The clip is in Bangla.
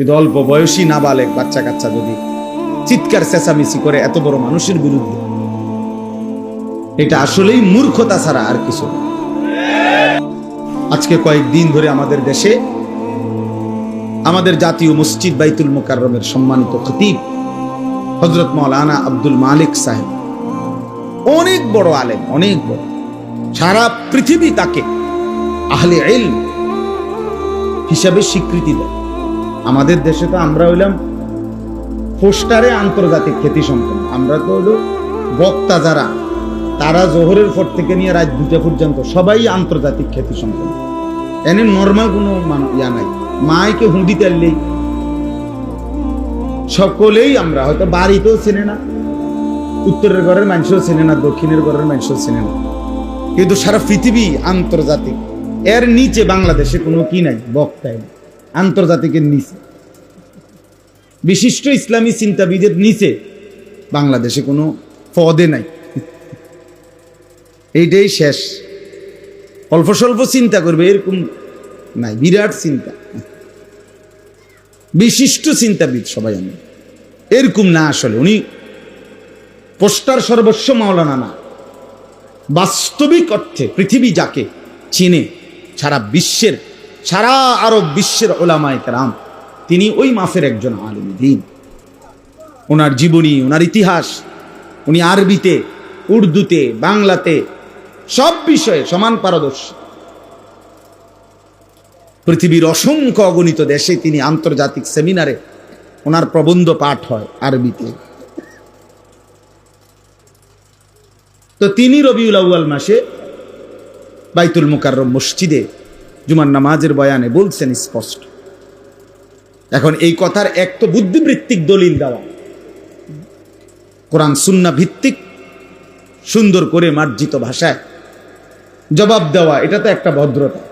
কিন্তু অল্প বয়সী নাবালেক বাচ্চা কাচ্চা যদি চিৎকার, চেঁচামেচি করে এত বড় মানুষের বিরুদ্ধে, এটা আসলেই মূর্খতা ছাড়া আর কিছু না। আজকে কয়েকদিন ধরে আমাদের দেশে আমাদের জাতীয় মসজিদ বাইতুল মোকাররমের সম্মানিত খতিব হজরত মৌলানা আব্দুল মালিক সাহেব। অনেক বড় আলেম, অনেক বড়। সারা পৃথিবী তাকে আহলে ইলম হিসাবে স্বীকৃতি দেয়। আমাদের দেশে তো আমরা হইলাম পোস্টারে আন্তর্জাতিক খ্যাতি সম্পন্ন। আমরা তো হলো বক্তা যারা, তারা জোহরের পর থেকে নিয়ে রাত দুটা পর্যন্ত সবাই আন্তর্জাতিক খ্যাতি সম্পন্ন। এনে নর্মাল কোনো ইয়া নাই। মাইকে হুঁদি তেললেই সকলেই আমরা, হয়তো বাড়িতেও চেনে না, উত্তরের ঘরের মানুষও চেনে না, দক্ষিণের ঘরের মানুষও চেনে না। কিন্তু সারা পৃথিবী আন্তর্জাতিক। এর নিচে বাংলাদেশে কোনো কি নাই, বক্তাই নাই। আন্তর্জাতিকের নিচে। বিশিষ্ট ইসলামী চিন্তাবিদের নিচে বাংলাদেশে কোনো পদে নাই। এইটাই শেষ। অল্প স্বল্প চিন্তা করবে, এরকম নাই, বিরাট চিন্তা। বিশিষ্ট চিন্তাবিদ সবাই আমি। এরকম না আসলে, উনি পোস্টার সর্বস্ব মাওলানা না। বাস্তবিক অর্থে পৃথিবী যাকে চিনে, সারা বিশ্বের সারা আরব বিশ্বের ওলামায় কারাম, তিনি ওই মাফের একজন আলিম দিন। ওনার জীবনী, ওনার ইতিহাস, উনি আরবিতে, উর্দুতে, বাংলাতে, সব বিষয়ে সমান পারদর্শী। পৃথিবীর অসংখ্য অগণিত দেশে তিনি আন্তর্জাতিক সেমিনারে ওনার প্রবন্ধ পাঠ হয় আরবিতে। তো তিনি রবিউল আউয়াল মাসে বাইতুল মুকাররম মসজিদে জুমার নামাজের বয়ানে বলছেন স্পষ্ট। এখন এই কথার এক তো বুদ্ধিবৃত্তিক দলিল দেওয়া। কোরআন সুন্না ভিত্তিক, সুন্দর করে মার্জিত ভাষায় জবাব দেওয়া, এটা তো একটা ভদ্রতা।